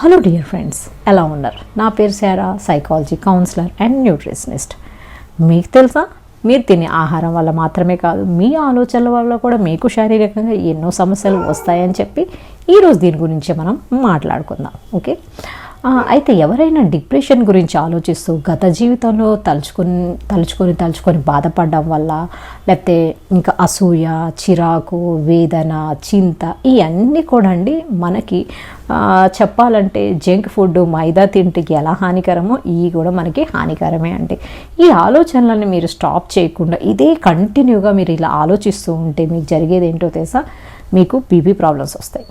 Hello dear friends ఎలా ఉన్నారు? నా పేరు Sara psychology counsellor and nutritionist మీకు తెలుసా? మీరు తినే ఆహారం వల్ల మాత్రమే కాదు మీ ఆలోచనల వల్ల కూడా మీకు శారీరకంగా ఎన్నో సమస్యలు వస్తాయని చెప్పి ఈరోజు దీని గురించి మనం మాట్లాడుకుందాం. ఓకే? అయితే ఎవరైనా డిప్రెషన్ గురించి ఆలోచిస్తూ గత జీవితంలో తలుచుకొని తలుచుకొని తలుచుకొని బాధపడడం వల్ల లేకపోతే ఇంకా అసూయ చిరాకు వేదన చింత ఇవన్నీ కూడా అండి మనకి చెప్పాలంటే జంక్ ఫుడ్ మైదా తింటికి ఎలా హానికరమో ఇవి కూడా మనకి హానికరమే అండి. ఈ ఆలోచనలను మీరు స్టాప్ చేయకుండా ఇదే కంటిన్యూగా మీరు ఇలా ఆలోచిస్తూ ఉంటే మీకు జరిగేది ఏంటో తెలుసా? మీకు బీపీ ప్రాబ్లమ్స్ వస్తాయి.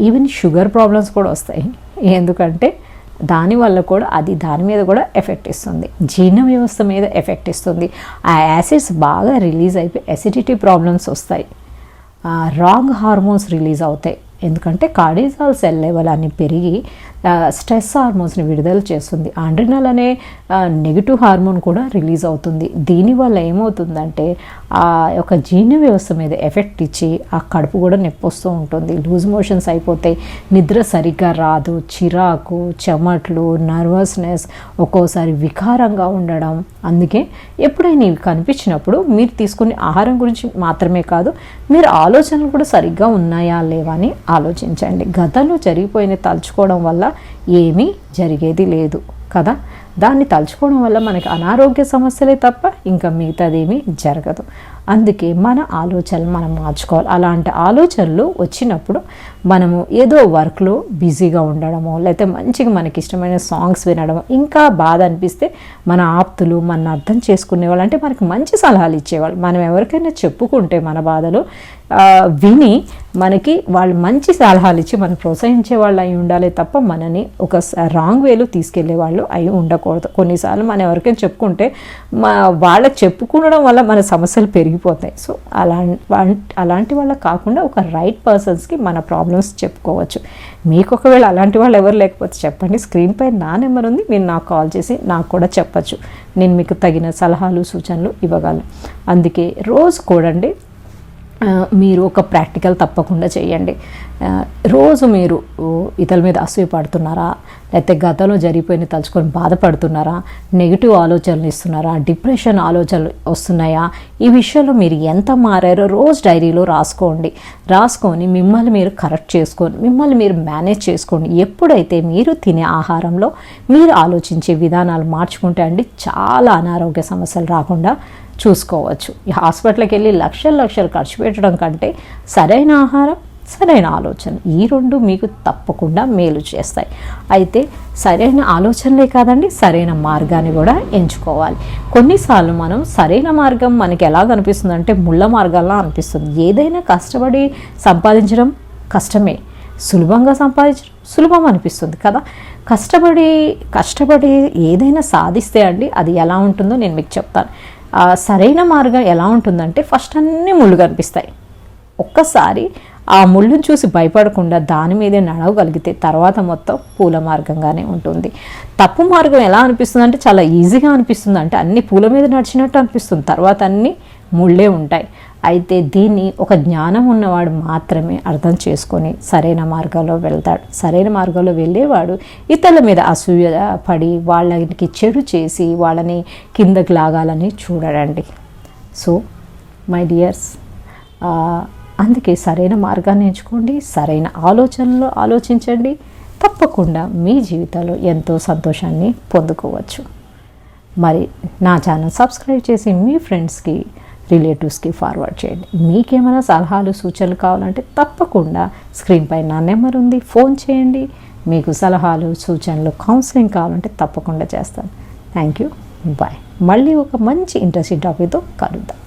ఈవెన్ షుగర్ ప్రాబ్లమ్స్ కూడా వస్తాయి. ఎందుకంటే దానివల్ల కూడా అది దాని మీద కూడా ఎఫెక్ట్ ఇస్తుంది. జీర్ణ వ్యవస్థ మీద ఎఫెక్ట్ ఇస్తుంది. ఆ యాసిడ్స్ బాగా రిలీజ్ అయిపోయి అసిడిటీ ప్రాబ్లమ్స్ వస్తాయి. రాంగ్ హార్మోన్స్ రిలీజ్ అవుతాయి. ఎందుకంటే కార్డిజాల్ సెల్ లెవెల్ అని పెరిగి స్ట్రెస్ హార్మోన్స్ని విడుదల చేస్తుంది. ఆండ్రినల్ అనే నెగిటివ్ హార్మోన్ కూడా రిలీజ్ అవుతుంది. దీనివల్ల ఏమవుతుందంటే ఆ యొక్క జీర్ణ వ్యవస్థ మీద ఎఫెక్ట్ ఇచ్చి ఆ కడుపు కూడా నొప్పి వస్తూ ఉంటుంది. లూజ్ మోషన్స్ అయిపోతాయి నిద్ర సరిగ్గా రాదు. చిరాకు చెమట్లు నర్వస్నెస్ ఒక్కోసారి వికారంగా ఉండడం. అందుకే ఎప్పుడైనా ఇవి కనిపించినప్పుడు మీరు తీసుకునే ఆహారం గురించి మాత్రమే కాదు మీరు ఆలోచనలు కూడా సరిగ్గా ఉన్నాయా లేవా అని ఆలోచించండి. గతంలో జరిగిపోయిన తలుచుకోవడం వల్ల ఏమీ జరిగేది లేదు. కదా? దాన్ని తలుచుకోవడం వల్ల మనకి అనారోగ్య సమస్యలే తప్ప ఇంకా మిగతాదేమీ జరగదు. అందుకే మన ఆలోచనలు మనం మార్చుకోవాలి. అలాంటి ఆలోచనలు వచ్చినప్పుడు మనము ఏదో వర్క్లో బిజీగా ఉండడమో లేకపోతే మంచిగా మనకి ఇష్టమైన సాంగ్స్ వినడము ఇంకా బాధ అనిపిస్తే మన ఆప్తులు మన అర్థం చేసుకునేవాళ్ళు అంటే మనకి మంచి సలహాలు ఇచ్చేవాళ్ళు. మనం ఎవరికైనా చెప్పుకుంటే మన బాధలు విని మనకి వాళ్ళు మంచి సలహాలు ఇచ్చి మనం ప్రోత్సహించే వాళ్ళు అయి ఉండాలి తప్ప మనని ఒక రాంగ్ వేలో తీసుకెళ్ళే వాళ్ళు అయి ఉండకూడదు. కొన్నిసార్లు మనం ఎవరికైనా చెప్పుకుంటే మా వాళ్ళకి చెప్పుకోవడం వల్ల మన సమస్యలు పెరిగిపోతాయి. సో అలా అలాంటి వాళ్ళ కాకుండా ఒక రైట్ పర్సన్స్కి మన ప్రాబ్లమ్స్ చెప్పుకోవచ్చు. మీకు ఒకవేళ అలాంటి వాళ్ళు ఎవరు లేకపోతే చెప్పండి. స్క్రీన్పై నా నెంబర్ ఉంది. మీరు నాకు కాల్ చేసి నాకు కూడా చెప్పచ్చు. నేను మీకు తగిన సలహాలు సూచనలు ఇవ్వగలను. అందుకే రోజు కూడండి. మీరు ఒక ప్రాక్టికల్ తప్పకుండా చేయండి. రోజు మీరు ఇతల ఇతరుల మీద అసూయ పడుతున్నారా? లేకపోతే గతంలో జరిగిపోయిన తలుచుకొని బాధపడుతున్నారా? నెగిటివ్ ఆలోచనలు ఇస్తున్నారా? డిప్రెషన్ ఆలోచనలు వస్తున్నాయా? ఈ విషయంలో మీరు ఎంత మారారో రోజు డైరీలో రాసుకోండి. రాసుకొని మిమ్మల్ని మీరు కరెక్ట్ చేసుకొని మిమ్మల్ని మీరు మేనేజ్ చేసుకోండి. ఎప్పుడైతే మీరు తినే ఆహారంలో మీరు ఆలోచించే విధానాలు మార్చుకుంటే అండి చాలా అనారోగ్య సమస్యలు రాకుండా చూసుకోవచ్చు. ఈ హాస్పిటల్కి వెళ్ళి లక్షలు లక్షలు ఖర్చు పెట్టడం కంటే సరైన ఆహారం సరైన ఆలోచన ఈ రెండు మీకు తప్పకుండా మేలు చేస్తాయి. అయితే సరైన ఆలోచనలే కాదండి సరైన మార్గాన్ని కూడా ఎంచుకోవాలి. కొన్నిసార్లు మనం సరైన మార్గం మనకి ఎలా కనిపిస్తుంది అంటే ముళ్ళ మార్గాల్లో అనిపిస్తుంది. ఏదైనా కష్టపడి సంపాదించడం కష్టమే. సులభంగా సంపాదించడం సులభం అనిపిస్తుంది కదా. కష్టపడి కష్టపడి ఏదైనా సాధిస్తే అండి అది ఎలా ఉంటుందో నేను మీకు చెప్తాను. సరైన మార్గం ఎలా ఉంటుందంటే ఫస్ట్ అన్నీ ముళ్ళు కనిపిస్తాయి. ఒక్కసారి ఆ ముళ్ళును చూసి భయపడకుండా దాని మీదే నడవగలిగితే తర్వాత మొత్తం పూల మార్గంగానే ఉంటుంది. తప్పు మార్గం ఎలా అనిపిస్తుంది అంటే చాలా ఈజీగా అనిపిస్తుంది అంటే అన్ని పూల మీద నడిచినట్టు అనిపిస్తుంది. తర్వాత అన్నీ ముళ్ళే ఉంటాయి. అయితే దీన్ని ఒక జ్ఞానం ఉన్నవాడు మాత్రమే అర్థం చేసుకొని సరైన మార్గంలో వెళ్తాడు. సరైన మార్గంలో వెళ్ళేవాడు ఇతరుల మీద అసూయ పడి వాళ్ళకి చెడు చేసి వాళ్ళని కిందకి లాగాలని చూడడండి. సో మై డియర్స్ అందుకే సరైన మార్గాన్ని ఎంచుకోండి సరైన ఆలోచనలో ఆలోచించండి. తప్పకుండా మీ జీవితంలో ఎంతో సంతోషాన్ని పొందుకోవచ్చు. మరి నా ఛానల్ సబ్స్క్రైబ్ చేసి మీ ఫ్రెండ్స్కి రిలేటివ్స్కి ఫార్వర్డ్ చేయండి. మీకేమైనా సలహాలు సూచనలు కావాలంటే తప్పకుండా స్క్రీన్పై నా నెంబర్ ఉంది ఫోన్ చేయండి. మీకు సలహాలు సూచనలు కౌన్సిలింగ్ కావాలంటే తప్పకుండా చేస్తాను. థ్యాంక్ యూ బాయ్ మళ్ళీ ఒక మంచి ఇంట్రెస్టింగ్ టాపిక్తో కలుద్దాం.